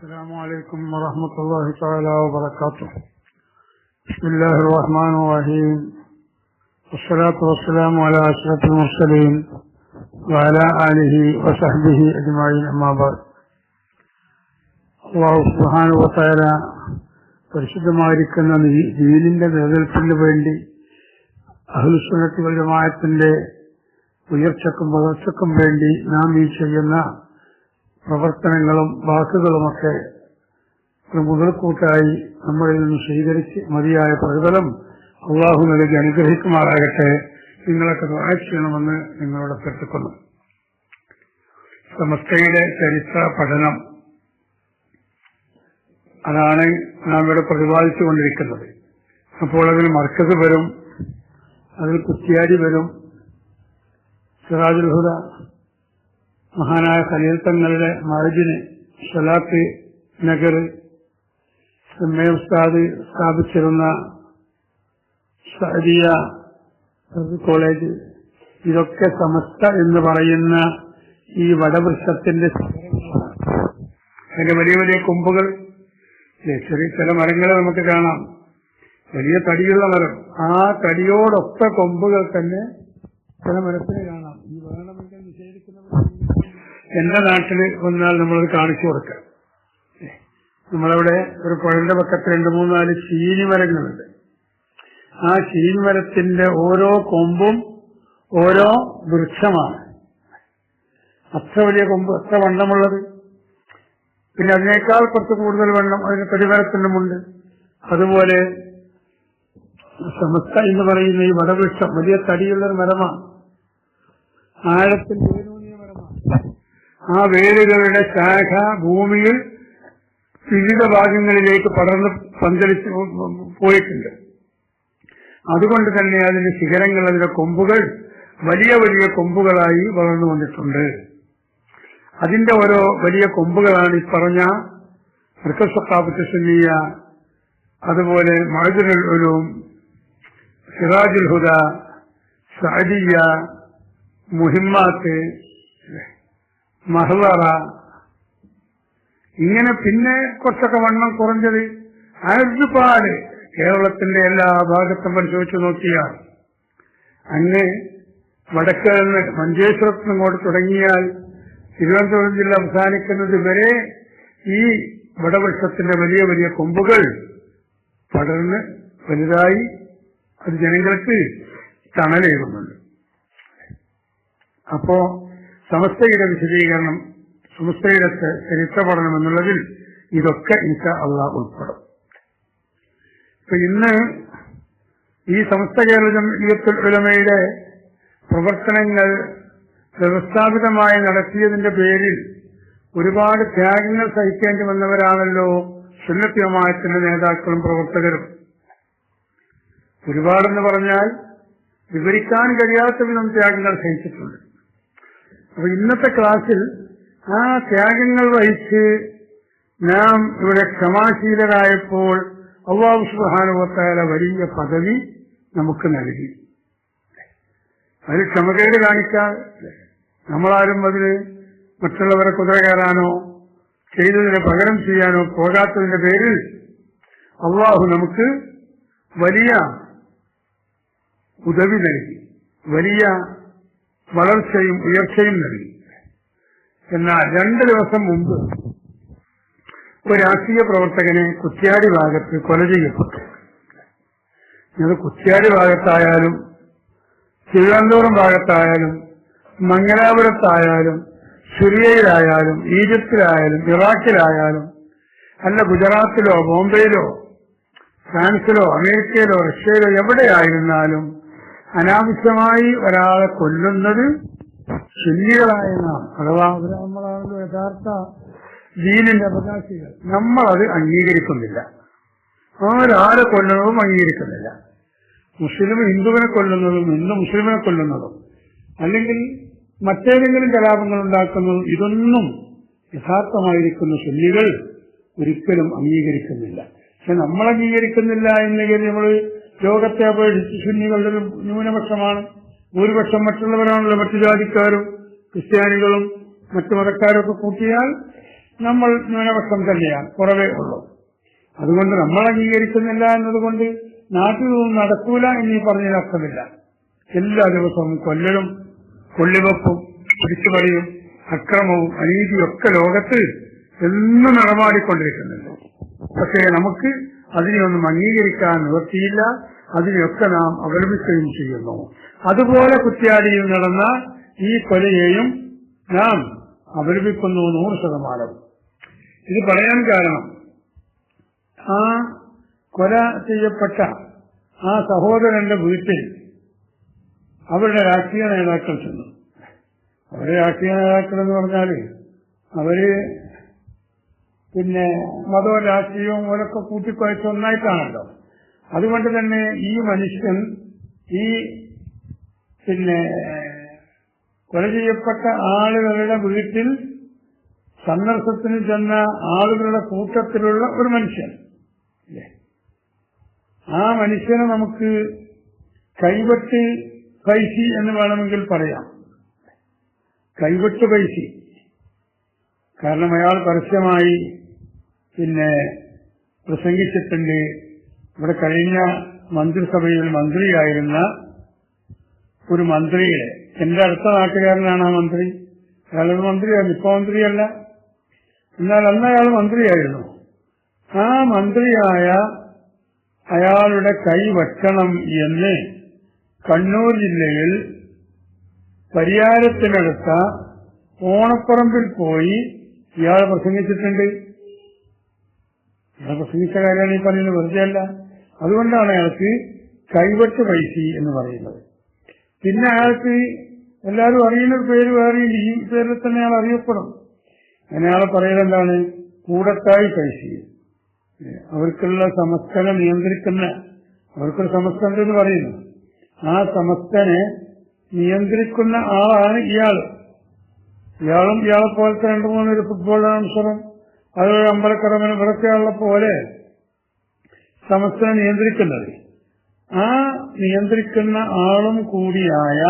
السلام عليكم ورحمة الله تعالى وبركاته بسم الله الرحمن الرحيم والصلاة والسلام على أشرف المرسلين وعلى آله وصحبه أجمعين أما بعد അള്ളാഹു സുബ്ഹാനഹു വതആല പരിശുദ്ധമായിരിക്കുന്ന ദീ- ദീനിന്റെ നിലനിൽപ്പിന് വേണ്ടി അഹ്ലുസുന്നത്ത് ജമാഅത്തിന്റെ ഉയർച്ചക്കും വളർച്ചക്കും വേണ്ടി നാം ഈ ചെയ്യുന്ന പ്രവർത്തനങ്ങളും വാക്കുകളുമൊക്കെ മുതൽക്കൂട്ടായി നമ്മളിൽ നിന്ന് സ്വീകരിച്ച് മതിയായ പ്രതിഫലം അള്ളാഹു നൽകി അനുഗ്രഹിക്കുമാറാകട്ടെ. നിങ്ങളൊക്കെ ചെയ്യണമെന്ന് നിങ്ങളോട് അഭ്യർത്ഥിക്കുന്നു. സമസ്തയുടെ ചരിത്ര പഠനം അതാണ് നാം ഇവിടെ പ്രതിപാദിച്ചുകൊണ്ടിരിക്കുന്നത് അപ്പോൾ അതിൽ മർക്കസ് വരും അതിൽ കുറ്റിയാടി വരും സിറാജുൽ ഹുദ മഹാനായ ഖലീൽ തങ്ങളുടെ മാർജിന് ഷലാത്ത് നഗർ എം എ ഉസ്താദ് സ്ഥാപിച്ചിരുന്ന സഅദിയ കോളേജ്. ഇതൊക്കെ സമസ്ത എന്ന് പറയുന്ന ഈ വടവൃക്ഷത്തിന്റെ. അതിന്റെ വലിയ വലിയ കൊമ്പുകൾ ചെറിയ ചില മരങ്ങൾ നമുക്ക് കാണാം. വലിയ തടിയുള്ള മരം. ആ തടിയോടൊത്ത കൊമ്പുകൾ തന്നെ ചില മനസ്സിന് കാണാം. ഈ വേണമെങ്കിൽ നിഷേധിക്കുന്നവർ എന്റെ നാട്ടിൽ വന്നാൽ നമ്മളത് കാണിച്ചു കൊടുക്കാം. നമ്മളവിടെ ഒരു പുഴന്റെ പക്കത്ത് രണ്ട് മൂന്നാൽ ചീനി മരങ്ങളുണ്ട് ആ ചീനി മരത്തിന്റെ ഓരോ കൊമ്പും ഓരോ വൃക്ഷമാണ്. അത്ര വലിയ കൊമ്പ് അത്ര വണ്ണമുള്ളത്. പിന്നെ അതിനേക്കാൾ കുറച്ച് കൂടുതൽ വണ്ണം അതിന് പ്രതിഫലത്തിനുമുണ്ട് അതുപോലെ സമസ്ത എന്ന് പറയുന്ന ഈ വടവൃക്ഷം വലിയ തടിയുള്ളൊരു മരമാണ്. ആഴത്തിൽ ആ വേരുകളുടെ ശാഖ ഭൂമിയിൽ വിവിധ ഭാഗങ്ങളിലേക്ക് പടർന്ന് പന്തലിച്ച് പോയിട്ടുണ്ട്. അതുകൊണ്ട് തന്നെ അതിന്റെ ശിഖരങ്ങൾ അതിന്റെ കൊമ്പുകൾ വലിയ വലിയ കൊമ്പുകളായി വളർന്നു വന്നിട്ടുണ്ട്. അതിന്റെ ഓരോ വലിയ കൊമ്പുകളാണ് ഈ പറഞ്ഞ മൃക്കസ്വത്താപത്ത് സുന്നിയ അതുപോലെ മഴജുൽ സിറാജുൽ ഹുദ സഅദിയ മുഹിമ്മാത്ത് മഹ്വറ ഇങ്ങനെ പിന്നെ കുറച്ചൊക്കെ വണ്ണം കുറഞ്ഞത് ഒരുപാട് കേരളത്തിന്റെ എല്ലാ ഭാഗത്തും പരിശോധിച്ചു നോക്കിയാൽ. അങ്ങ് വടക്ക് നിന്ന് മഞ്ചേശ്വരത്ത് ഇങ്ങോട്ട് തുടങ്ങിയാൽ തിരുവനന്തപുരം ജില്ല അവസാനിക്കുന്നത് വരെ ഈ വടവൃക്ഷത്തിന്റെ വലിയ വലിയ കൊമ്പുകൾ പടർന്ന് വലുതായി അത് ജനങ്ങൾക്ക് തണലേകുന്നുണ്ട്. അപ്പോ സമസ്തയുടെ വിശദീകരണം സമസ്തയുടെ ചരിത്ര പഠനം എന്നുള്ളതിൽ ഇതൊക്കെ ഇൻഷ അള്ളാഹ് ഉൾപ്പെടും. ഇപ്പൊ ഇന്ന് ഈ സമസ്ത കേരള ജംഇയ്യത്തുൽ ഉലമയുടെ പ്രവർത്തനങ്ങൾ വ്യവസ്ഥാപിതമായി നടത്തിയതിന്റെ പേരിൽ ഒരുപാട് ത്യാഗങ്ങൾ സഹിക്കേണ്ടി വന്നവരാണല്ലോ സുന്നത്യമായത്തിന്റെ നേതാക്കളും പ്രവർത്തകരും. ഒരുപാടെന്ന് പറഞ്ഞാൽ വിവരിക്കാൻ കഴിയാത്ത വിധം ത്യാഗങ്ങൾ സഹിച്ചിട്ടുണ്ട്. അപ്പൊ ഇന്നത്തെ ക്ലാസ്സിൽ ആ ത്യാഗങ്ങൾ വഹിച്ച് നാം ഇവിടെ ക്ഷമാശീലരായപ്പോൾ അള്ളാഹു സുഹാനുവത്തായ വലിയ പദവി നമുക്ക് നൽകി. അതിന് ക്ഷമകേട് കാണിക്കാൻ നമ്മളാരും അതിന് മറ്റുള്ളവരെ കുതിര കയറാനോ ചെയ്തതിന് പകരം ചെയ്യാനോ പോകാത്തതിന്റെ പേരിൽ അള്ളാഹു നമുക്ക് വലിയ ഉദവി നൽകി. വലിയ വളർച്ചയും ഉയർച്ചയും നൽകി. എന്നാൽ രണ്ടു ദിവസം മുമ്പ് ഒരു രാഷ്ട്രീയ പ്രവർത്തകനെ കുറ്റ്യാടി ഭാഗത്ത് കൊല ചെയ്യപ്പെട്ടു. അത് കുറ്റ്യാടി ഭാഗത്തായാലും തിരുവനന്തപുരം ഭാഗത്തായാലും മംഗലാപുരത്തായാലും സിറിയയിലായാലും ഈജിപ്തിലായാലും ഇറാഖിലായാലും അല്ല ഗുജറാത്തിലോ ബോംബെയിലോ ഫ്രാൻസിലോ അമേരിക്കയിലോ റഷ്യയിലോ എവിടെയായിരുന്നാലും അനാവശ്യമായി ഒരാളെ കൊല്ലുന്നത് സുന്നികളായ അഥവാ ബ്രാഹ്മണാണല്ലോ യഥാർത്ഥ ദീനിന്റെ അവകാശികൾ. നമ്മളത് അംഗീകരിക്കുന്നില്ല. ആരാരെ കൊല്ലുന്നതും അംഗീകരിക്കുന്നില്ല. മുസ്ലിം ഹിന്ദുവിനെ കൊല്ലുന്നതും ഹിന്ദു മുസ്ലിമിനെ കൊല്ലുന്നതും അല്ലെങ്കിൽ മറ്റേതെങ്കിലും കലാപങ്ങൾ ഉണ്ടാക്കുന്നതും ഇതൊന്നും യഥാർത്ഥമായിരിക്കുന്ന സുന്നികൾ ഒരിക്കലും അംഗീകരിക്കുന്നില്ല. പക്ഷെ നമ്മൾ അംഗീകരിക്കുന്നില്ല എന്നെങ്കിൽ നമ്മൾ ലോകത്തെ അപേക്ഷിച്ച് സുന്നികളുടെ ന്യൂനപക്ഷമാണ്. ഭൂരിപക്ഷം മറ്റുള്ളവരാണല്ലോ മറ്റു ജാതിക്കാരും ക്രിസ്ത്യാനികളും മറ്റു മതക്കാരൊക്കെ കൂട്ടിയാൽ നമ്മൾ ന്യൂനപക്ഷം തന്നെയാണ് കുറവേ ഉള്ളൂ. അതുകൊണ്ട് നമ്മൾ അംഗീകരിക്കുന്നില്ല എന്നതുകൊണ്ട് നാട്ടിൽ നിന്നും നടക്കൂല എന്നീ പറഞ്ഞതിന് അർത്ഥമില്ല. എല്ലാ ദിവസവും കൊല്ലലും കൊള്ളിവെപ്പും പിടിച്ചുപറിയും അക്രമവും അനീതിയും ഒക്കെ ലോകത്ത് എന്നും നടമാടിക്കൊണ്ടിരിക്കുന്നുണ്ട്. പക്ഷേ നമുക്ക് അതിനെയൊന്നും അംഗീകരിക്കാൻ നിവർത്തിയില്ല അതിനെയൊക്കെ നാം അവലംബിക്കുകയും ചെയ്യുന്നു. അതുപോലെ കുറ്റ്യാടിയിൽ നടന്ന ഈ കൊലയെയും നാം അവലംബിക്കുന്നു നൂറ് ശതമാനം. ഇത് പറയാൻ കാരണം ആ കൊല ചെയ്യപ്പെട്ട ആ സഹോദരന്റെ വീട്ടിൽ അവരുടെ രാഷ്ട്രീയ നേതാക്കൾ ചെന്നു. അവരുടെ രാഷ്ട്രീയ നേതാക്കൾ എന്ന് പറഞ്ഞാൽ അവർ പിന്നെ മതവും രാഷ്ട്രീയവും ഓരൊക്കെ കൂട്ടിക്കുഴച്ച് ഒന്നായിട്ടാണല്ലോ. അതുകൊണ്ട് തന്നെ ഈ മനുഷ്യൻ ഈ പിന്നെ കൊല ചെയ്യപ്പെട്ട ആളുകളുടെ വീട്ടിൽ സന്ദർശത്തിന് ചെന്ന ആളുകളുടെ കൂട്ടത്തിലുള്ള ഒരു മനുഷ്യൻ. ആ മനുഷ്യനെ നമുക്ക് കൈവെട്ട് പൈസി എന്ന് വേണമെങ്കിൽ പറയാം. കൈവെട്ട് പൈസി. കാരണം അയാൾ പരസ്യമായി പിന്നെ പ്രസംഗിച്ചിട്ടുണ്ട്. ഇവിടെ കഴിഞ്ഞ മന്ത്രിസഭയിൽ മന്ത്രിയായിരുന്ന ഒരു മന്ത്രിയുടെ എന്റെ അടുത്ത നാട്ടുകാരനാണ് ആ മന്ത്രി. അയാളൊരു മന്ത്രിയായിരുന്നു ഇപ്പൊ മന്ത്രിയല്ല. എന്നാൽ അന്ന് അയാൾ മന്ത്രിയായിരുന്നു. ആ മന്ത്രിയായ അയാളുടെ കൈ വെക്കണം എന്ന് കണ്ണൂർ ജില്ലയിൽ പരിയാരത്തിനടുത്ത ഓണപ്പറമ്പിൽ പോയി ഇയാൾ പ്രസംഗിച്ചിട്ടുണ്ട്. ഇയാൾ പ്രസംഗിച്ച കാര്യമാണ് ഈ പറയുന്നത് വെറുതെ അല്ല അതുകൊണ്ടാണ് അയാൾക്ക് കൈവെട്ട് പൈസി എന്ന് പറയുന്നത്. പിന്നെ അയാൾക്ക് എല്ലാവരും അറിയുന്ന പേര് വേറെ ഈ പേരിൽ തന്നെ അയാൾ അറിയപ്പെടും. അയാളെ പറയുന്നത് കൂടത്തായി പൈസി അവർക്കുള്ള സമസ്തനെ നിയന്ത്രിക്കുന്ന അവർക്കൊരു സമസ്തണ്ട് എന്ന് പറയുന്നു. ആ സമസ്തനെ നിയന്ത്രിക്കുന്ന ആളാണ് ഇയാൾ ഇയാളും ഇയാളെ പോലത്തെ രണ്ടു മൂന്നൊരു ഫുട്ബോൾ ആംസറും അതൊരു അമ്പലക്കടമനും ഇവിടൊക്കെയുള്ള പോലെ സമസ്തനെ നിയന്ത്രിക്കുന്നത്. ആ നിയന്ത്രിക്കുന്ന ആളും കൂടിയായ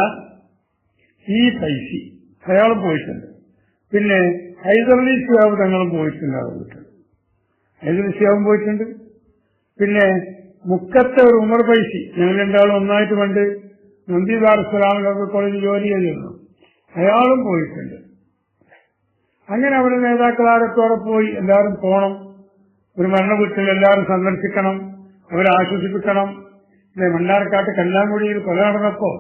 ഈ പൈസി അയാളും പോയിട്ടുണ്ട്. പിന്നെ ഹൈദരലി ഷിയാബ് തങ്ങളും പോയിട്ടുണ്ട് വീട്ടിൽ ഹൈദരലി പോയിട്ടുണ്ട്. പിന്നെ മുക്കത്തെ ഒരു ഉമർ പൈസി ഞങ്ങൾ രണ്ടാളും ഒന്നായിട്ട് കണ്ട് നന്ദി ഇസ്ലാമിലൊക്കെ കോളേജ് ജോലി ചെയ്തിരുന്നു. അയാളും പോയിട്ടുണ്ട്. അങ്ങനെ അവരുടെ നേതാക്കളാരത്തോടെ പോയി എല്ലാവരും പോണം. ഒരു മരണ വീട്ടിൽ എല്ലാവരും സന്ദർശിക്കണം അവരെ ആശ്വസിപ്പിക്കണം. മണ്ണാർക്കാട്ട് കല്ലാങ്കുടിയിൽ കൊല നടന്നപ്പോ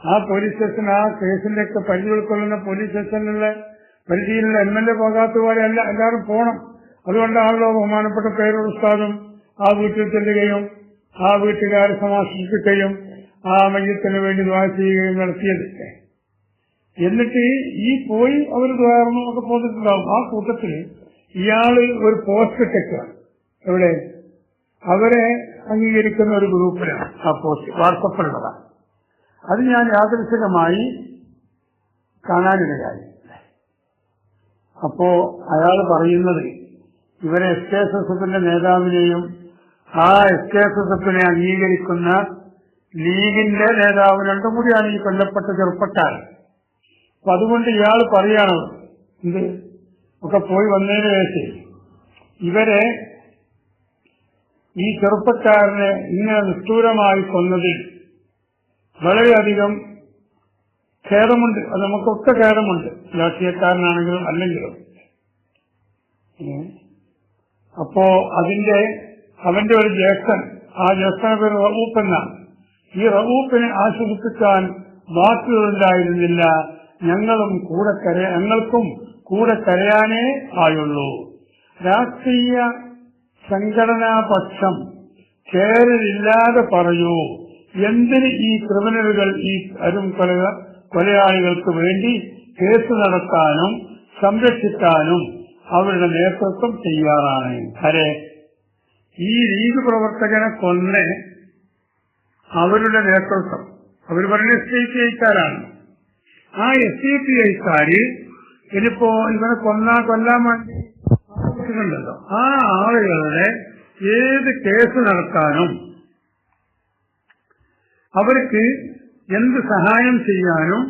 ആ പോലീസ് സ്റ്റേഷൻ ആ കേസിന്റെ ഒക്കെ പരിധി ഉൾക്കൊള്ളുന്ന പോലീസ് സ്റ്റേഷനിലുള്ള പരിധിയിലുള്ള എം എൽ എ പോകാത്ത പോലെ എല്ലാവരും പോണം. അതുകൊണ്ടാണല്ലോ ബഹുമാനപ്പെട്ട പേരൂർ ഉസ്താദും ആ വീട്ടിൽ ചെല്ലുകയും ആ വീട്ടുകാരെ സമാശ്വസിപ്പിക്കുകയും ആ മയ്യത്തിന് വേണ്ടി ദ്വാ ചെയ്യുകയും നടത്തിയത്. എന്നിട്ട് ഈ പോയി അവർ ദ്വാരണമൊക്കെ പോന്നിട്ടുണ്ടാവും. ആ കൂട്ടത്തിൽ ഇയാൾ ഒരു പോസ്റ്റ് ഇട്ടേക്കാണ് എവിടെ? അവരെ അംഗീകരിക്കുന്ന ഒരു ഗ്രൂപ്പിലാണ് ആ പോസ്റ്റ് വാട്സപ്പിലുള്ളതാണ്. അത് ഞാൻ യാദൃശികമായി കാണാനിടയായി. അപ്പോ അയാൾ പറയുന്നത് ഇവരെ എസ് കെ എസ് എസ് എഫിന്റെ നേതാവിനെയും ആ എസ് കെ എസ് എസ് എഫിനെ അംഗീകരിക്കുന്ന ലീഗിന്റെ നേതാവ് രണ്ടും കൂടിയാണ് ഈ കൊല്ലപ്പെട്ട ചെറുപ്പക്കാരൻ. അപ്പൊ അതുകൊണ്ട് ഇയാൾ പറയാണ് എന്ത്? ഒക്കെ പോയി വന്നതിന് ശേഷം ഇവരെ ഈ ചെറുപ്പക്കാരനെ ഇങ്ങനെ നിഷ്ഠൂരമായി കൊന്നതിൽ വളരെയധികം ഖേദമുണ്ട്. അത് നമുക്കൊക്കെ ഖേദമുണ്ട്. രാഷ്ട്രീയക്കാരനാണെങ്കിലും അല്ലെങ്കിലും? അപ്പോ അതിന്റെ അവന്റെ ഒരു ജ്യേഷ്ഠൻ ആ ജ്യേഷ്ഠന പേര് റവൂപ്പ് എന്നാണ്. ഈ റവൂപ്പിനെ ആശ്വസിപ്പിക്കാൻ വാക്കുകളുണ്ടായിരുന്നില്ല ഞങ്ങളും കൂടെ കര ഞങ്ങൾക്കും കൂടെ കരയാനേ ആയുള്ളൂ. രാഷ്ട്രീയ സംഘടനാ പക്ഷം ചേരലില്ലാതെ പറയൂ. എന്തിന് ഈ ക്രിമിനലുകൾ ഈ അരും കൊല കൊലയാളികൾക്ക് വേണ്ടി കേസ് നടത്താനും സംരക്ഷിക്കാനും അവരുടെ നേതൃത്വം തയ്യാറാണ്. അരെ ഈ ലീഗ് പ്രവർത്തകനെ കൊന്ന് അവരുടെ നേതൃത്വം. അവർ പറഞ്ഞ എസ് ഡി പി ഐക്കാരാണ്. ആ എസ് ഡി പി ഐക്കാര് ഇനിയിപ്പോ ഇവനെ കൊന്നാ കൊല്ലാൻ വേണ്ടി ആവശ്യമുണ്ടല്ലോ ആ ആളുകളുടെ ഏത് കേസ് നടത്താനും അവർക്ക് എന്ത് സഹായം ചെയ്യാനും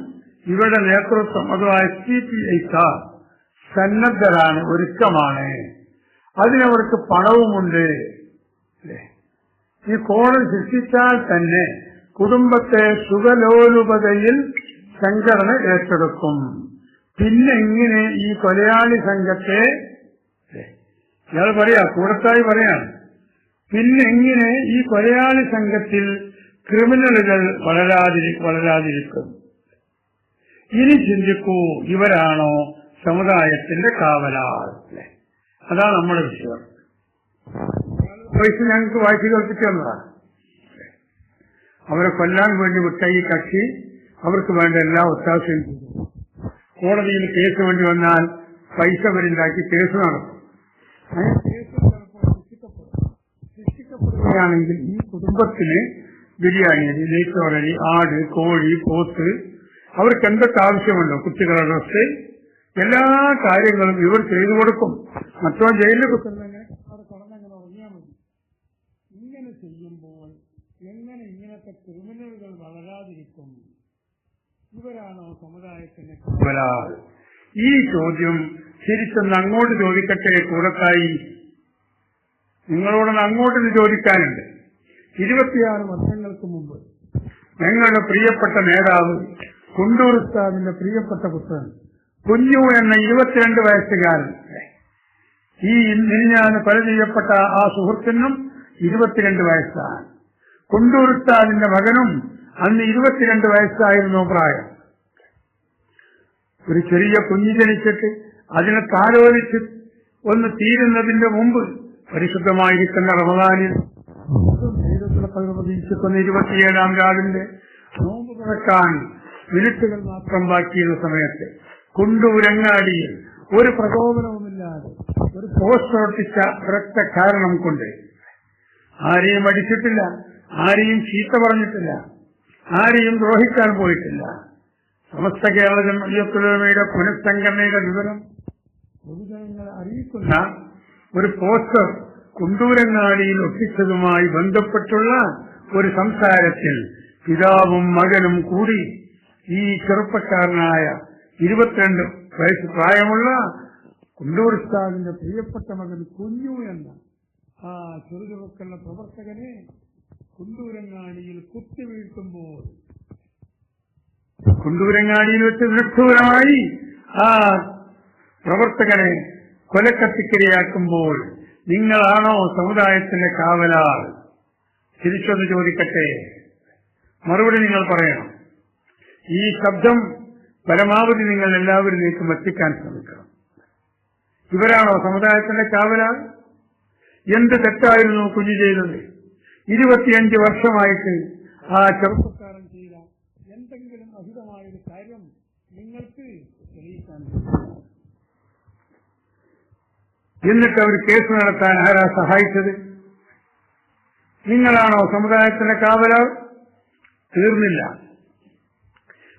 ഇവരുടെ നേതൃത്വം അഥവാ എസ് ടി പി ഐക്കാർ സന്നദ്ധരാണ് ഒരുക്കമാണ്. അതിനവർക്ക് പണവുമുണ്ട്. ഈ കോടതി ശിക്ഷിച്ചാൽ തന്നെ കുടുംബത്തെ സുഖലോലുപതയിൽ സംഘടന ഏറ്റെടുക്കും. പിന്നെ എങ്ങനെ ഈ കൊലയാളി സംഘത്തെ? ഇയാൾ പറയാ കൂടത്തായി പറയാണ് പിന്നെ എങ്ങനെ ഈ കൊലയാളി സംഘത്തിൽ ക്രിമിനലുകൾ വളരാതിരി വളരാതിരിക്കും. ഇനി ചിന്തിക്കൂ ഇവരാണോ സമുദായത്തിന്റെ കാവലാൾ? അതാണ് നമ്മുടെ വിഷയം. പൈസ ഞങ്ങൾക്ക് വായിച്ചു കേൾപ്പിച്ചു തന്നതാണ് അവരെ കൊല്ലാൻ വേണ്ടി വിട്ട ഈ കക്ഷി അവർക്ക് വേണ്ട എല്ലാ ഒത്താശയും ചെയ്തു. കോടതിയിൽ കേസ് വേണ്ടി വന്നാൽ പൈസ വരില്ലാക്കി കേസ് നടത്തും. അങ്ങനെ ശിക്ഷിക്കപ്പെടുകയാണെങ്കിൽ ഈ കുടുംബത്തിന് ബിരിയാണി അരി നെയ്ച്ചോറരി ആട് കോഴി പോത്ത് അവർക്ക് എന്തൊക്കെ ആവശ്യമുണ്ടോ കുട്ടികളുടെ ഡ്രസ് എല്ലാ കാര്യങ്ങളും ഇവർ ചെയ്തു കൊടുക്കും. മറ്റോ ജയിലിൽ കുത്തുന്നതിന് അവിടെ കടന്നങ്ങനെ ഉറങ്ങിയാൽ മതി ഇങ്ങനെ ചെയ്യുമ്പോൾ എങ്ങനെ ഇങ്ങനത്തെ ക്രിമിനലുകൾ വളരാതിരിക്കും ഇവരാണോ സമുദായത്തിന്റെ ഈ ചോദ്യം തിരിച്ചൊന്ന് അങ്ങോട്ട് ചോദിക്കട്ടെ കൂടത്തായി. നിങ്ങളോടൊന്ന് അങ്ങോട്ട് ചോദിക്കാനുണ്ട്. ഇരുപത്തിയാറ് വർഷങ്ങൾക്ക് മുമ്പ് ഞങ്ങളുടെ പ്രിയപ്പെട്ട നേതാവ് കുണ്ടൂർ ഉസ്താദിന്റെ പ്രിയപ്പെട്ട പുത്രൻ കുഞ്ഞു എന്ന ഇരുപത്തിരണ്ട് വയസ്സുകാരൻ. ഈ മിനിഞ്ഞാന്ന് കൊല ചെയ്യപ്പെട്ട ആ സുഹൃത്തിനും ഇരുപത്തിരണ്ട് വയസ്സാണ്. കുണ്ടൂർ ഉസ്താദിന്റെ മകനും അന്ന് ഇരുപത്തിരണ്ട് വയസ്സായിരുന്നു പ്രായം. ഒരു ചെറിയ കുഞ്ഞു ജനിച്ചിട്ട് അതിനെ താലോലിച്ച് ഒന്ന് തീരുന്നതിന്റെ മുമ്പ് പരിശുദ്ധമായിരിക്കുന്ന റമദാനിൽ പ്രതീക്ഷിക്കുന്ന ഇരുപത്തിയേഴാം രാവിലെ നോമ്പ് തുറക്കാൻ മിനിറ്റുകൾ മാത്രം ബാക്കിയുള്ള സമയത്ത് കുണ്ടുരങ്ങാടിയിൽ ഒരു പ്രകോപനവുമില്ലാതെ ഒരു പോസ്റ്റ് ഒട്ടിച്ച ഒരൊറ്റ കാരണം കൊണ്ട് ആരെയും അടിച്ചിട്ടില്ല ആരെയും ചീത്ത പറഞ്ഞിട്ടില്ല ആരെയും ദ്രോഹിക്കാൻ പോയിട്ടില്ല. സമസ്ത കേരള ജമയത്തുലമയുടെ പുനഃസംഘടനയുടെ വിവരം പൊതുജനങ്ങളെ അറിയിക്കുന്ന ഒരു പോസ്റ്റർ കുണ്ടൂരങ്ങാടിയിൽ ഒട്ടിച്ചതുമായി ബന്ധപ്പെട്ടുള്ള ഒരു സംസാരത്തിൽ പിതാവും മകനും കൂടി ഈ ചെറുപ്പക്കാരനായ ഇരുപത്തിരണ്ട് വയസ്സ് പ്രായമുള്ള കുണ്ടൂർ ഉസ്താദിന്റെ പ്രിയപ്പെട്ട മകൻ കുഞ്ഞു എന്ന ആ ചെറുചെറുക്കുള്ള പ്രവർത്തകനെ കുണ്ടൂരങ്ങാടിയിൽ കുത്തിവീഴ്ത്തുമ്പോൾ കുണ്ടൂരങ്ങാടിയിൽ വെച്ച് നിഷ്ഠൂരമായി ആ പ്രവർത്തകനെ കൊലക്കത്തിക്കിരയാക്കുമ്പോൾ നിങ്ങളാണോ സമുദായത്തിന്റെ കാവലാൾ തിരിച്ചൊന്ന് ചോദിക്കട്ടെ. മറുപടി നിങ്ങൾ പറയണം. ഈ ശബ്ദം പരമാവധി നിങ്ങൾ എല്ലാവരിലേക്കും എത്തിക്കാൻ ശ്രമിക്കണം. ഇവരാണോ സമുദായത്തിന്റെ കാവലാൾ എന്ത് തെറ്റായിരുന്നു കുഞ്ഞു ചെയ്തത്? ഇരുപത്തിയഞ്ച് വർഷമായിട്ട് ആ ചെറുപ്പക്കാരൻ എന്നിട്ട് അവർ കേസ് നടത്താൻ ആരാ സഹായിച്ചത്? നിങ്ങളാണോ സമുദായത്തിന്റെ കാവലാൾ തീർന്നില്ല.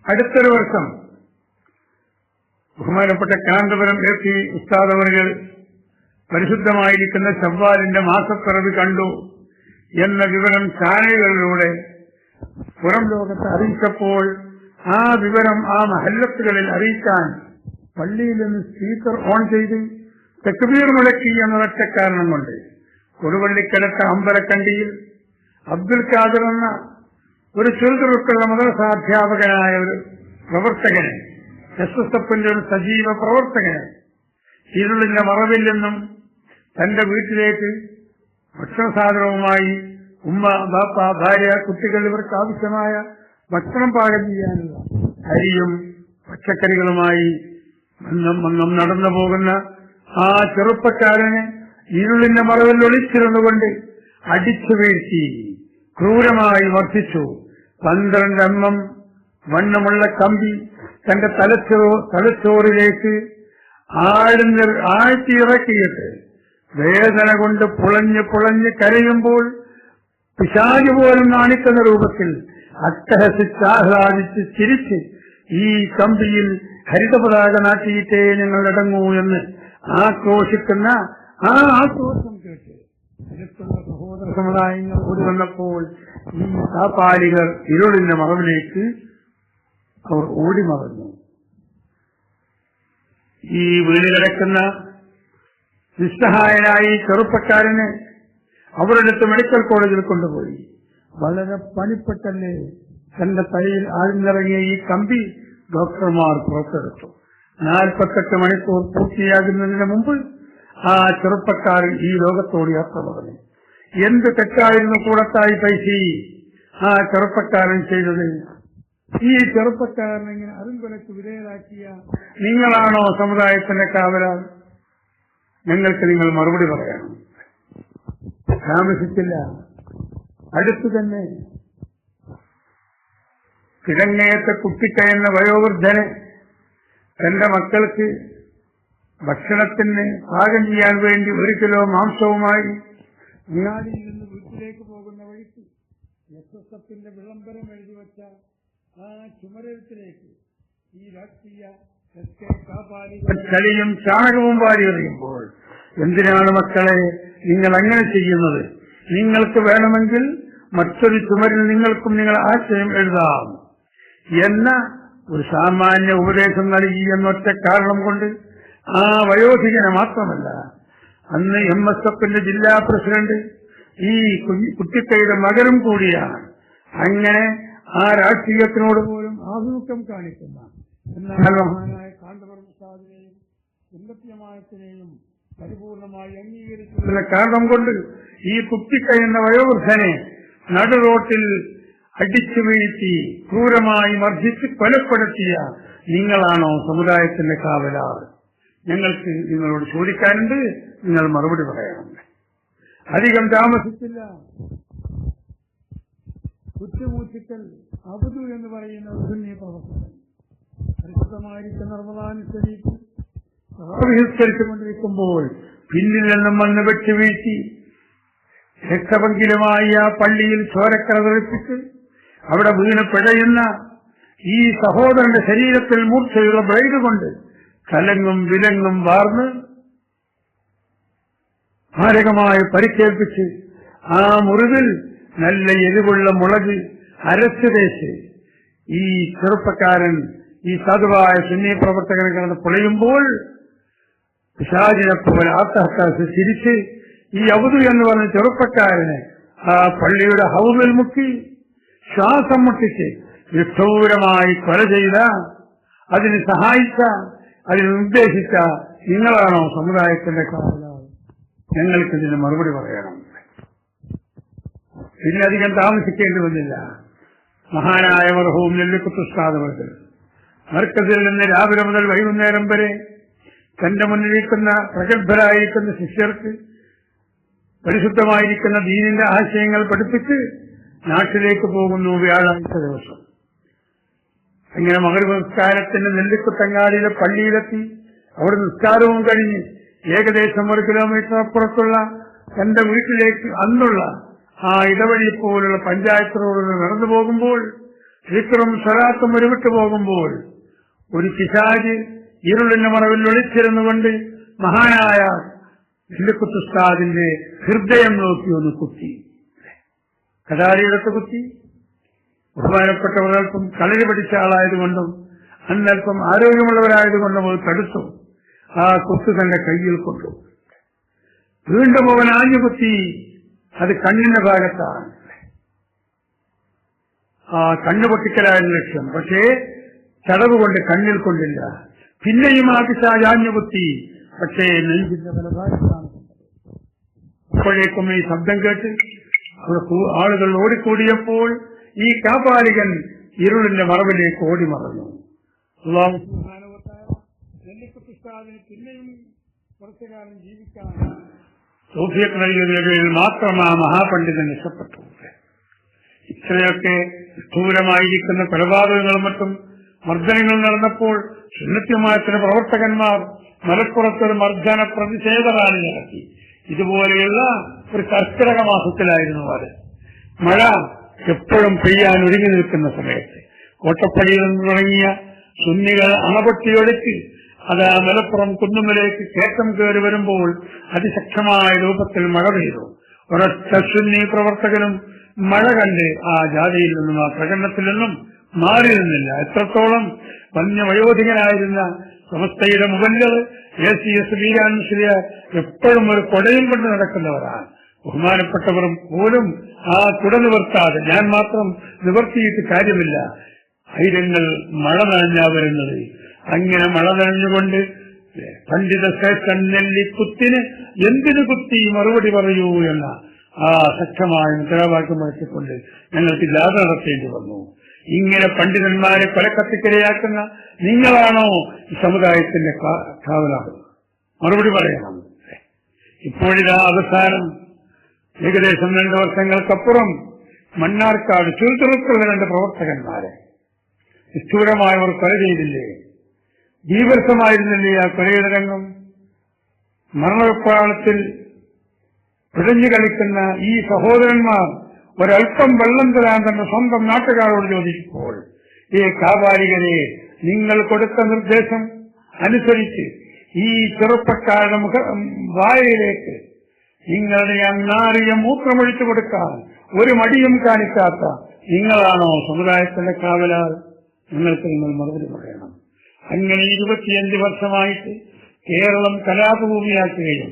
അടുത്തൊരു വർഷം ബഹുമാനപ്പെട്ട കാന്തപുരം എ പി ഉസ്താദവറുകൾ പരിശുദ്ധമായിരിക്കുന്ന ചവ്വാലിന്റെ മാസപ്പിറവി കണ്ടു എന്ന വിവരം ചാനലുകളിലൂടെ പുറം ലോകത്ത് അറിയിച്ചപ്പോൾ ആ വിവരം ആ മഹല്ലത്തുകളിൽ അറിയിക്കാൻ പള്ളിയിൽ നിന്ന് സ്പീക്കർ ഓൺ ചെയ്ത്. തെക്കുബീർ മുഴക്കി ഒറ്റ കാരണം കൊണ്ട് കൊടുവള്ളിക്കലത്ത അമ്പലക്കണ്ടിയിൽ അബ്ദുൽ ഖാദർ എന്ന ഒരു ചെറുതുറുക്കുള്ള മദ്രസാധ്യാപകനായ ഒരു പ്രവർത്തകനെ എസ് എസ് എഫിന്റെ ഒരു സജീവ പ്രവർത്തകനെ ഇരുളിന്റെ മറവിൽ നിന്നും തന്റെ വീട്ടിലേക്ക് ഭക്ഷണസാധനവുമായി ഉമ്മ ബാപ്പ ഭാര്യ കുട്ടികൾ ഇവർക്ക് ആവശ്യമായ ഭക്ഷണം പാകം ചെയ്യാനുള്ള അരിയും പച്ചക്കറികളുമായി നടന്നു പോകുന്ന ആ ചെറുപ്പക്കാരന് ഇരുളിന്റെ മറവിൽ ഒളിച്ചിരുന്നുകൊണ്ട് അടിച്ചു വീഴ്ത്തി ക്രൂരമായി വർദ്ധിച്ചു. പന്ത്രണ്ട് അമ്മം വണ്ണമുള്ള കമ്പി തന്റെ തലച്ചോ തലച്ചോറിലേക്ക് ആഴ്ന്ന് ആഴ്ത്തിയിറക്കിയിട്ട് വേദന കൊണ്ട് പുളഞ്ഞ് പുളഞ്ഞ് കരയുമ്പോൾ പിശാച് പോലും കാണിക്കുന്ന രൂപത്തിൽ അട്ടഹസിച്ച് ആഹ്ലാദിച്ച് ചിരിച്ച് ഈ കമ്പിയിൽ ഹരിതപതാക നാട്ടിയിട്ടേ ഞങ്ങൾ അടങ്ങൂ എന്ന് ആക്രോശിക്കുന്ന ആ ആക്രോശം കേട്ട്. അടുത്തുള്ള സഹോദര സമുദായങ്ങൾ കൂടി വന്നപ്പോൾ ഈ കാപ്പാലികൾ ഇരുളിന്റെ മറവിലേക്ക് അവർ ഓടി ഈ വീട് കിടക്കുന്ന നിസ്സഹായനായി ചെറുപ്പക്കാരന് അവരുടെ അടുത്ത് മെഡിക്കൽ കോളേജിൽ കൊണ്ടുപോയി. വളരെ പണിപ്പെട്ടല്ലേ തന്റെ തലയിൽ ആഴ്ന്നിറങ്ങിയ ഈ കമ്പി ഡോക്ടർമാർ പുറത്തെടുത്തു. നാൽപ്പത്തെട്ട് മണിക്കൂർ പൂർത്തിയാകുന്നതിന് മുമ്പ് ആ ചെറുപ്പക്കാരൻ ഈ ലോകത്തോട് യാത്ര പറഞ്ഞു. എന്ത് തെറ്റായിരുന്നു കൂടത്തായി പൈസി? ആ ചെറുപ്പക്കാരൻ ചെയ്തത് ഈ ചെറുപ്പക്കാരൻ ഇങ്ങനെ അരുങ്കൊലക്ക് വിധേയരാക്കിയ നിങ്ങളാണോ സമുദായത്തിന്റെ കാവലാൽ ഞങ്ങൾക്ക് നിങ്ങൾ മറുപടി പറയണം താമസിച്ചില്ല. അടുത്തു തന്നെ കിഴങ്ങേത്തെ കുട്ടിക്കയെന്ന വയോവൃദ്ധനെ തന്റെ മക്കൾക്ക് ഭക്ഷണത്തിന് പാകം ചെയ്യാൻ വേണ്ടി ഒരു കിലോ മാംസവുമായി അങ്ങാടിയിൽ നിന്ന് വീട്ടിലേക്ക് പോകുന്ന വഴിക്ക് എഫിന്റെ വിളംബരം എഴുതി വെച്ച ആ ചുമരത്തിലേക്ക് ഈ രാഷ്ട്രീയ ചളിയും ചാണകവും വാരി എറിയുമ്പോൾ എന്തിനാണ് മക്കളെ നിങ്ങൾ അങ്ങനെ ചെയ്യുന്നത്? നിങ്ങൾക്ക് വേണമെങ്കിൽ മറ്റൊരു ചുമരിൽ നിങ്ങൾക്കും നിങ്ങൾ ആശയം എഴുതാം. എന്ന ഒരു സാമാന്യ ഉപദേശം നൽകി എന്നൊറ്റ കാരണം കൊണ്ട് ആ വയോധികനെ മാത്രമല്ല അന്ന് എം എസ് എഫിന്റെ ജില്ലാ പ്രസിഡന്റ് ഈ കുട്ടിക്കയുടെ മകനും കൂടിയാണ്. അങ്ങനെ ആ രാഷ്ട്രീയത്തിനോട് പോലും ആഭിമുഖ്യം കാണിക്കുന്ന എന്നാൽ പരിപൂർണമായി അംഗീകരിച്ചതിന്റെ കാരണം കൊണ്ട് ഈ കുട്ടിക്കയുന്ന വയോവൃദ്ധനെ നടു റോട്ടിൽ അടിച്ചു വീഴ്ത്തി ക്രൂരമായി മർദ്ദിച്ച് കൊലപ്പെടുത്തിയ നിങ്ങളാണോ സമുദായത്തിന്റെ കാവലാർ? ഞങ്ങൾക്ക് നിങ്ങളോട് ചോദിക്കാനുണ്ട് നിങ്ങൾ മറുപടി പറയണം. അധികം താമസിച്ചില്ല. കുറ്റമൂച്ചിക്കൽ അബുദു എന്ന് പറയുന്ന നിർമ്മലാനുസരിച്ച് ബഹിഷ്കരിച്ചുകൊണ്ടിരിക്കുമ്പോൾ പിന്നിൽ നിന്നും വന്ന് വെട്ടുവീഴ്ത്തി രക്തപങ്കിലുമായി ആ പള്ളിയിൽ ചോരക്കറ തെളിപ്പിച്ച് അവിടെ വീണ് പിഴയുന്ന ഈ സഹോദരന്റെ ശരീരത്തിൽ മൂർച്ചയുള്ള ബ്ലേഡ് കൊണ്ട് കലങ്ങും വിലങ്ങും വാർന്ന് മാരകമായി പരിക്കേൽപ്പിച്ച് ആ മുറിവിൽ നല്ല എരിവുള്ള മുളക് അരച്ചു തേച്ച് ഈ ചെറുപ്പക്കാരൻ ഈ സാധുവായ സുന്നി പ്രവർത്തകനെ കിടന്ന് പൊളയുമ്പോൾ പിശാചിനെപ്പോലെ ആത്മഹത്യാസ് ചിരിച്ച് ഈ അവധു എന്ന് പറഞ്ഞ ചെറുപ്പക്കാരനെ ആ പള്ളിയുടെ ഹൗസിൽ മുക്കി ശ്വാസം മുട്ടിച്ച് വിഷൂരമായി കൊല ചെയ്ത അതിന് സഹായിച്ച അതിനുദ്ദേശിച്ച നിങ്ങളാണോ സമുദായത്തിന്റെ കാരണം ഞങ്ങൾക്ക് ഇതിന് മറുപടി പറയണം. പിന്നെ അധികം താമസിക്കേണ്ടി വന്നില്ല മഹാനായ മർഹവും നെല്ലിക്കുത്തുസ്താദവർക്ക് മർക്കത്തിൽ നിന്ന് രാവിലെ മുതൽ വൈകുന്നേരം വരെ തന്റെ മുന്നിലിരിക്കുന്ന പ്രഗത്ഭരായിരിക്കുന്ന ശിഷ്യർക്ക് പരിശുദ്ധമായിരിക്കുന്ന ദീനിന്റെ ആശയങ്ങൾ പഠിപ്പിച്ച് നാട്ടിലേക്ക് പോകുന്നു വ്യാഴാഴ്ച ദിവസം. അങ്ങനെ മകര നിസ്കാരത്തിന്റെ നെല്ലിക്കുത്തങ്ങാടിയിലെ പള്ളിയിലെത്തി. അവിടെ നിസ്കാരവും കഴിഞ്ഞ് ഏകദേശം ഒരു കിലോമീറ്റർ അപ്പുറത്തുള്ള തന്റെ വീട്ടിലേക്ക് അന്നുള്ള ആ ഇടവഴി പോലുള്ള പഞ്ചായത്ത് റോഡിൽ നടന്നു പോകുമ്പോൾ വിക്രം സ്വരാത്തും ഒരുവിട്ട് പോകുമ്പോൾ ഒരു പിശാജ് ഇരുളിന്റെ മറവിൽ ഒളിച്ചിരുന്നുകൊണ്ട് മഹാനായ നെല്ലിക്കുത്തുസ്താദിന്റെ ഹൃദയം നോക്കി ഒന്ന് കുത്തി. കടാരിയെടുത്ത് കുത്തി ബഹുമാനപ്പെട്ടവർ അല്പം കളരി പഠിച്ച ആളായതുകൊണ്ടും അന്നൽപ്പം ആരോഗ്യമുള്ളവരായതുകൊണ്ടും അത് തടുത്തു. ആ കുത്ത് തന്റെ കയ്യിൽ കൊണ്ടു. വീണ്ടും അവൻ ആഞ്ഞു കുത്തി. അത് കണ്ണിന്റെ ഭാഗത്താണ്. ആ കണ്ണു പൊട്ടിക്കലായിരുന്നു ലക്ഷ്യം. പക്ഷേ ചടവ് കൊണ്ട് കണ്ണിൽ കൊണ്ടില്ല. പിന്നെയും ആ പിശാജാഞ്ഞു കുത്തി. പക്ഷേ നെഞ്ചിന്റെ പല ഭാഗത്താണ് അപ്പോഴേക്കും ഈ ശബ്ദം കേട്ട് ആളുകൾ ഓടിക്കൂടിയപ്പോൾ ഈ കാപാലികൻ ഇരുളിന്റെ മറവിലേക്ക് ഓടി മറഞ്ഞു പിന്നെയും കുറച്ചു കാലം മാത്രം ആ മഹാപണ്ഡിതൻ ഇഷ്ടപ്പെട്ടു ഇത്രയൊക്കെ സ്ഥൂലമായിരിക്കുന്ന കൊലപാതകങ്ങളും മറ്റും മർദ്ദനങ്ങൾ നടന്നപ്പോൾ സുന്നത്യമായത്തിന് പ്രവർത്തകന്മാർ മലപ്പുറത്തൊരു മർദ്ദന പ്രതിഷേധ റാലി നടത്തി. ഇതുപോലെയുള്ള ഒരു കർക്കിടക മാസത്തിലായിരുന്നു അത്. മഴ എപ്പോഴും പെയ്യാൻ ഒരുങ്ങി നിൽക്കുന്ന സമയത്ത്. കോട്ടപ്പടിയിൽ നിന്ന് തുടങ്ങിയ സുന്നികൾ അണപൊട്ടിയൊടുക്കി അത് മലപ്പുറം കുന്നുമലേക്ക് കയറ്റം കയറി വരുമ്പോൾ അതിശക്തമായ രൂപത്തിൽ മഴ പെയ്തു. ഒരൊറ്റ സുന്നി പ്രവർത്തകനും മഴ കണ്ട് ആ ജാതിയിൽ നിന്നും ആ പ്രകടനത്തിൽ നിന്നും മാറിയിരുന്നില്ല. എത്രത്തോളം വന്യവയോധികനായിരുന്ന സമസ്തയുടെ മുകളിൽ എ സി എസ് വീരാനുശ്രീയ എപ്പോഴും ഒരു കൊടയും കൊണ്ട് നടക്കുന്നവരാണ്. ബഹുമാനപ്പെട്ടവരും പോലും ആ കുട നിവർത്താതെ ഞാൻ മാത്രം നിവർത്തിയിട്ട് കാര്യമില്ല. ആയിരങ്ങൾ മഴ നനഞ്ഞാ വരുന്നത്. അങ്ങനെ മഴ നനഞ്ഞുകൊണ്ട് പണ്ഡിത ശ്രേഷ്ഠൻ നെല്ലി കുത്തിന് എന്തിനു കുത്തി മറുപടി പറയൂ എന്ന ആ ശക്തമായ മുദ്രാവാക്യം വഹിച്ചുകൊണ്ട് ഞങ്ങൾക്ക് ജാഥ നടത്തേണ്ടി വന്നു. ഇങ്ങനെ പണ്ഡിതന്മാരെ കൊലക്കത്തിക്കിരയാക്കുന്ന നിങ്ങളാണോ ഈ സമുദായത്തിന്റെ കാവലാകുന്നത് മറുപടി പറയണം ഇപ്പോഴിതാ അവസാനം ഏകദേശം രണ്ട് വർഷങ്ങൾക്കപ്പുറം മണ്ണാർക്കാട് ചുരുത്തുറുക്കുള്ള രണ്ട് പ്രവർത്തകന്മാരെ. നിഷ്ഠൂരമായ ഒരു കൊല ചെയ്തില്ലേ? ജീവർഷമായിരുന്നില്ലേ ആ കൊലയുടെ രംഗം മരണപ്പാളത്തിൽ പിഴഞ്ഞു കളിക്കുന്ന ഈ സഹോദരന്മാർ ഒരൽപ്പം വെള്ളം തരാൻ തന്നെ സ്വന്തം നാട്ടുകാരോട് ചോദിക്കുമ്പോൾ ഈ കാപാലികരെ നിങ്ങൾ കൊടുത്ത നിർദ്ദേശം അനുസരിച്ച് ഈ ചെറുപ്പക്കാരുടെ മുഖ വായയിലേക്ക് നിങ്ങളുടെ അന്നാറിയ മൂത്രമൊഴിച്ചു കൊടുക്കാൻ ഒരു മടിയും കാണിക്കാത്ത നിങ്ങളാണോ സമുദായത്തിന്റെ കാവലാൽ നിങ്ങൾക്ക് നിങ്ങൾ മറുപടി പറയണം. അങ്ങനെ ഇരുപത്തിയഞ്ച് വർഷമായിട്ട് കേരളം കലാപഭൂമിയാക്കുകയും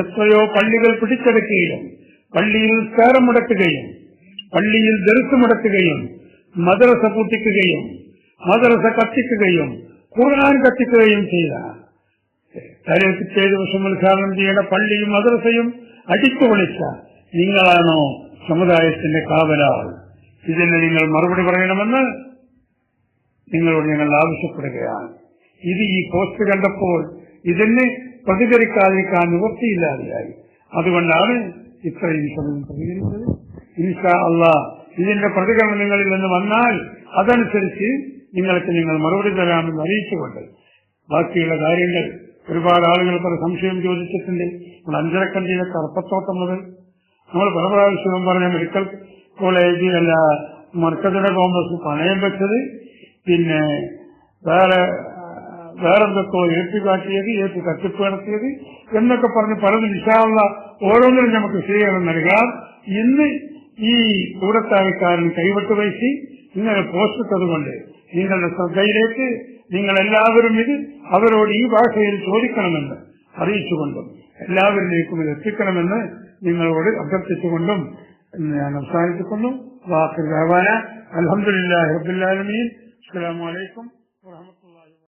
എത്രയോ പള്ളികൾ പിടിച്ചെടുക്കുകയും പള്ളിയിൽ നിസ്കാരം മുടക്കുകയും പള്ളിയിൽ ദർസ് മുടക്കുകയും മദ്രസ പൂട്ടിക്കുകയും മദ്രസ കത്തിക്കുകയും ഖുർആൻ കത്തിക്കുകയും ചെയ്ത. തലപ്പിറ്റേ ദിവസം ഉദ്ഘാടനം ചെയ്യേണ്ട പള്ളിയും മദ്രസയും അടിച്ചു പൊളിച്ച നിങ്ങളാണോ സമുദായത്തിന്റെ കാവലാൾ ഇതിന് നിങ്ങൾ മറുപടി പറയണമെന്ന് നിങ്ങളോട് ഞങ്ങൾ ആവശ്യപ്പെടുകയാണ്. ഇത് ഈ പോസ്റ്റ് കണ്ടപ്പോൾ ഇതിന് പ്രതികരിക്കാതിരിക്കാൻ നിവൃത്തിയില്ലാതെയായി. അതുകൊണ്ടാണ് ഇത്രയും സമയം പ്രതികരിച്ചത്. ഇൻഷാ അള്ളാ ഇതിന്റെ പ്രതികരണം നിങ്ങളിൽ നിന്ന് വന്നാൽ അതനുസരിച്ച് നിങ്ങൾക്ക് നിങ്ങൾ മറുപടി തരാമെന്ന് അറിയിച്ചുകൊണ്ട്. ബാക്കിയുള്ള കാര്യങ്ങൾ ഒരുപാട് ആളുകൾ പല സംശയം ചോദിച്ചിട്ടുണ്ട്. നമ്മൾ അഞ്ചരക്കണ്ടിയിലെ കറുപ്പത്തോട്ടം മുതൽ നമ്മൾ പല പ്രാവശ്യവും പറഞ്ഞ മെഡിക്കൽ കോളേജ് അല്ല മർക്കസിന്റെ കോൺഗ്രസ് പണയം വെച്ചത്. പിന്നെ വേറെ വേറെന്തൊക്കെ ഏറ്റുകാട്ടിയത് കാട്ടിയത് ഏറ്റി തട്ടിപ്പ് നടത്തിയത് എന്നൊക്കെ പറഞ്ഞ് പലതും വിശാല ഓരോന്നിനും നമുക്ക് സ്വീകരണം നൽകാം. ഇന്ന് ഈ കൂടത്താഴിക്കാരൻ കൈവിട്ട് വയസ്സി ഇങ്ങനെ പോസ്റ്റ് ഇട്ടതുകൊണ്ട് നിങ്ങളുടെ ശ്രദ്ധയിലേക്ക് നിങ്ങൾ എല്ലാവരും ഇത് അവരോട് ഈ ഭാഷയിൽ ചോദിക്കണമെന്ന് അറിയിച്ചുകൊണ്ടും എല്ലാവരിലേക്കും ഇത് എത്തിക്കണമെന്ന് നിങ്ങളോട് അഭ്യർത്ഥിച്ചുകൊണ്ടും ഞാൻ അവസാനിപ്പിക്കുന്നു. വാക്കിൽ റഹ്വാന അലഹമുല്ലാ റബുല്ലാലമീൻ അസ്സലാമു അലൈക്കും.